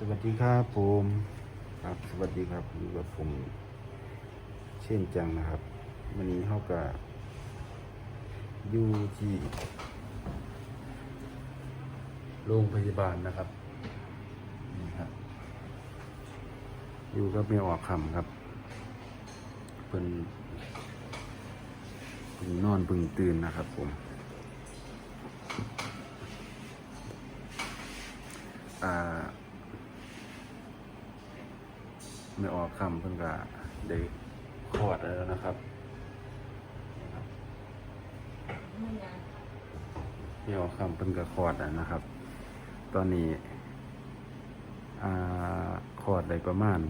สวัสดีครับผมครับสวัสดีครับอยู่กับผม เช่นจังนะครับ วันนี้เขาก็อยู่ที่โรงพยาบาลนะครับนี่ครับ อยู่กับเมียออกคำครับเป็นเพิ่งนอนเพิ่งตื่นนะครับผมอ่า ไม่ออกคำเพิ่งก็ได้คลอดแล้วนะครับไม่ออกคำเพิ่งก็คลอดแล้วนะครับ ตอนนี้อ่าคลอดได้ประมาณ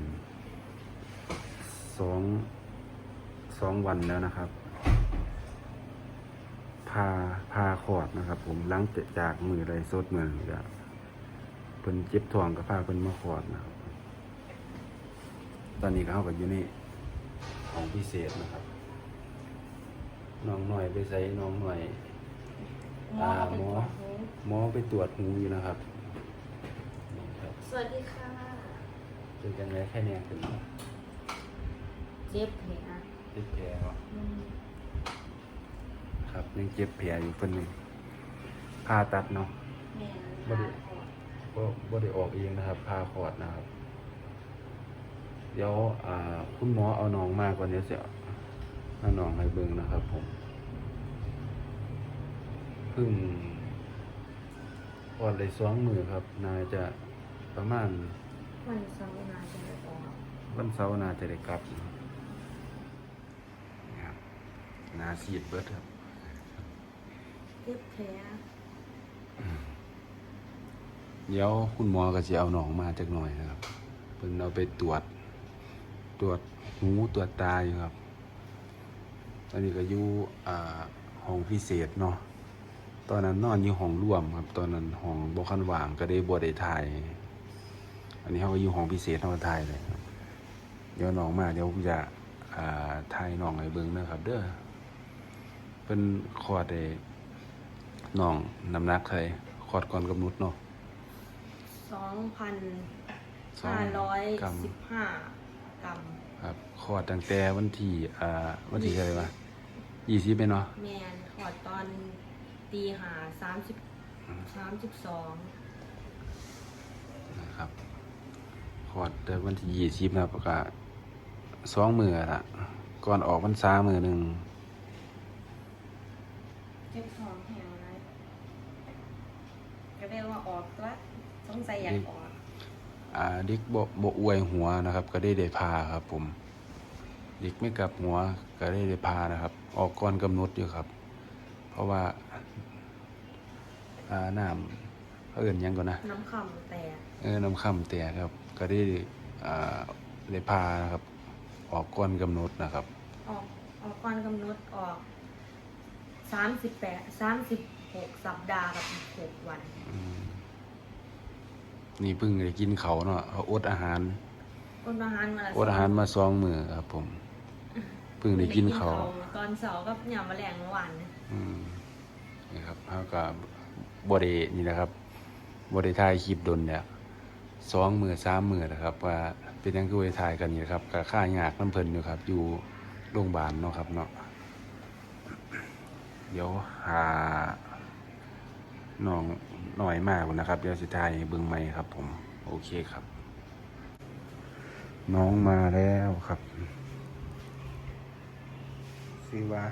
สองสองวันแล้วนะครับ พาพาคอดนะครับ ผมหลังจากมือไรสดมือก็เพิ่นเจ็บท้องก็พาเพิ่นมาคอดนะครับ ตอนนี้ก็เขาก็อยู่ในของพิเศษนะครับ น้องหน่อยไปใส่น้องหน่อยหมอเอาเป็นตัวหูหมอไปตรวจหูอยู่นะครับนี่ครับสวัสดีค่ะ เจอกันแล้วแค่เนี้ยถึงเจ็บแผลเจ็บแผลเนาะอืมครับยังเจ็บแผลอยู่คนหนึ่งผ่าตัดเนาะ แม่บ่ได้พาออกก็บ่ได้ออกเองนะครับผ่าคลอดนะครับ เดี๋ยวอ่าคุณหมอเอาน้องมากกว่านี้เสียเอาน้องให้เบิ่งนะครับผมเพิ่งคลอดเลยสองมือครับน่าจะประมาณ วันเสาร์นาจะได้ออกวันเสาร์น่าจะได้กลับนะครับนี่ครับนาซีดเบิดครับเจ็บแผลเดี๋ยวคุณหมอก็จะเอาหนองมาจากหน่อยนะครับ เพิ่นเอาไปตรวจ ตรวจหูตรวจตาอยู่ครับ ตอนนี้ก็อยู่ห้องพิเศษเนาะ ตอนนั้นนอนอยู่ห้องร่วมครับ ตอนนั้นห้องบ่คันว่างก็ได้บ่ได้ถ่าย อันนี้เขาก็อยู่ห้องพิเศษเขาก็ถ่ายเลยครับ เดี๋ยวน้องมาเดี๋ยวผมจะถ่ายน้องให้เบิ่งนะครับ เด้อเพิ่นคอดได้น้องน้ำหนักเท่าไหร่คอดก่อนกำหนดเนาะสองพันห้าร้อยสิบห้า กรัมครับคลอดตั้งแต่วันที่อ่าวันที่อะไรวะยี่สิบเป็นเนาะแมนถอดตอนตีหาสามสิบสามสิบสองนะครับคลอดแต่วันที่ยี่สิบนะครับประกาศสองมือละก่อนออกพรรษามือหนึ่งเจ็บท้องแห้งไรก็เรียกว่าออกละสงสัยอยากออก อ่าเด็กบ่บ่อวยหัวนะครับ ก็ได้ได้พาครับ ผม เด็กไม่กลับหัวก็ได้ได้พานะครับ ออกก่อนกำหนดอยู่ครับ เพราะว่าอ่าน้ำเขาเอื่นหยังก่อนนะน้ำคำแต่เออน้ำค่ำแต่ครับ ก็ได้อ่าได้พานะครับ ออกก่อนกำหนดนะครับ ออกออกก่อนกำหนดออกสามสิบแปดสามสิบหกสัปดาห์กับอีกหกวัน อืม นี่เพิ่งได้กินเขาวเนาะเขาอดอาหารอดอาหารมาละอดอาหารมาสองมือครับ ผมเพิ่งได้กินเขาวตอนเสาร์ก็ยำมะแรงเมื่อวานนะอืมนี่ครับเขาก็บไดนี่นะครับบไดถ่ายคลิปดนเนี่ยสองมือสามมือนะครับ ว่าเป็นยังคือไปถ่ายกันนี่นะครับก็ค่ายากน้ำเพลินอยู่ครับ อยู่โรงพยาบาลเนาะครับเนาะเดี๋ยวหา น้องหน่อยมากนะครับ เดี๋ยวสิถ่ายเบิ่งใหม่ครับผม โอเคครับ น้องมาแล้วครับซื้อว่า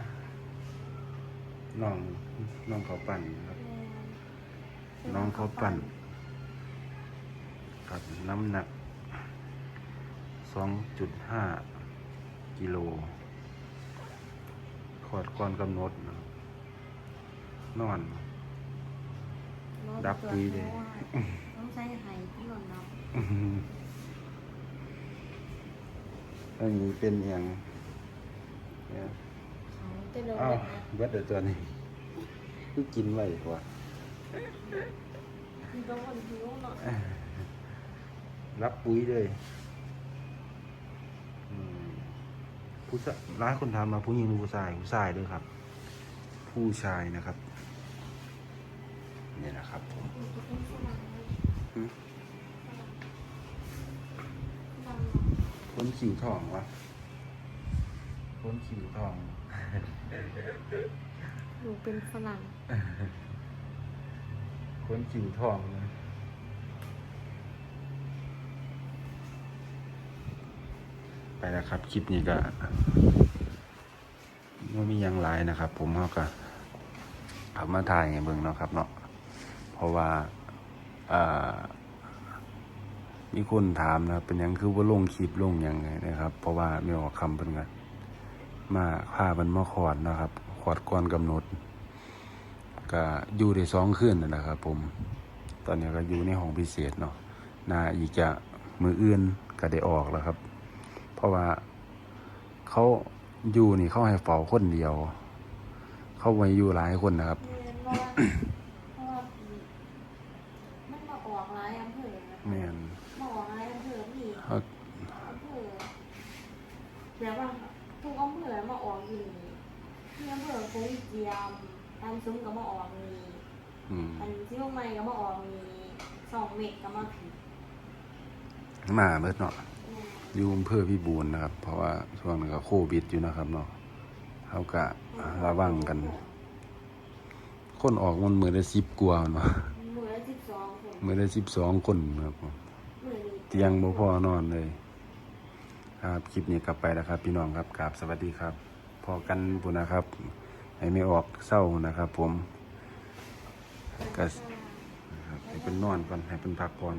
น้องน้องเขาปั่นครับ น้องเขาปั่นครับน้ำหนักสองจุดห้ากิโลขอดก่อนกำหนดนะครับนอน ดับคุยเลยต้องใช้ไห้ที่หล่นเนาะอื้อหืออันนี้เป็นอย่างเนี่ยเต้นเร็วอ้าวนะเบิดเดี๋ยวตัวนี้คือกินไว้กว่ามีบางคนหิวเนาะรับปุ๋ยเลยอืมผู้ชายร้ายคนทำมาผู้หญิงหรือผู้ชายผู้ชายด้วยครับ ผู้ชายนะครับ นี่นะครับผมต้องสมัครอืมคนคิวทองวะคนคิวทอง หนูเป็นฝรั่งคนคิวทองนะไปแล้วครับ คลิปนี้ก็ไม่มีหยังหลายนะครับ ผมเขาก็เอามาถ่ายไงเบิ่งเนาะครับเนาะเพ ราะว่าอ่ามีคนถามนะเป็นยังคือว่าลงคลิปลงยังไงนะครับ เพราะว่าไม่ออกคำเป็นกันมาพามันมาขอดนะครับ ขอดก่อนกำหนด ก็อยู่ได้สองคืนนั่นแหละครับ ผม ตอนนี้ก็อยู่ในห้องพิเศษเนาะนาอีกจะมืออื่นก็ได้ออกแล้วครับ เพราะว่าเขาอยู่นี่เขาให้เฝ้าคนเดียว เขาไว้อยู่หลายคนนะครับ เรียนว่าเพราะว่ามันมาออกหลายอำเภอนะ แม่น มาออกหลายอำเภอพี่ เขา อำเภอ แล้วว่าทุกอำเภอมาออกอยู่นี่ที่อำเภอโคงเจียมอันซุ้มก็มาออกนี่อืมอันที่ลงใหม่ก็มาออกนี่สองเมกก็มาผิดมาเบิดเนาะอยู่อำเภอพิบูลนะครับ เพราะว่าช่วงนั้นก็โควิดอยู่นะครับเนาะเขาก็ระวังกัน คนออกมันมือได้สิบกว่าเนาะมือละสิบสองคนมือได้สิบสองคนครับผมมือนี้เตียงบ่พอนอนเลย ครับคลิปนี้กลับไปแล้วครับ พี่น้องครับกราบสวัสดีครับ พอกันปุนะครับให้ไม่ออกเศร้านะครับ ผมก็ให้เป็นนอนก่อนให้เป็นพักก่อน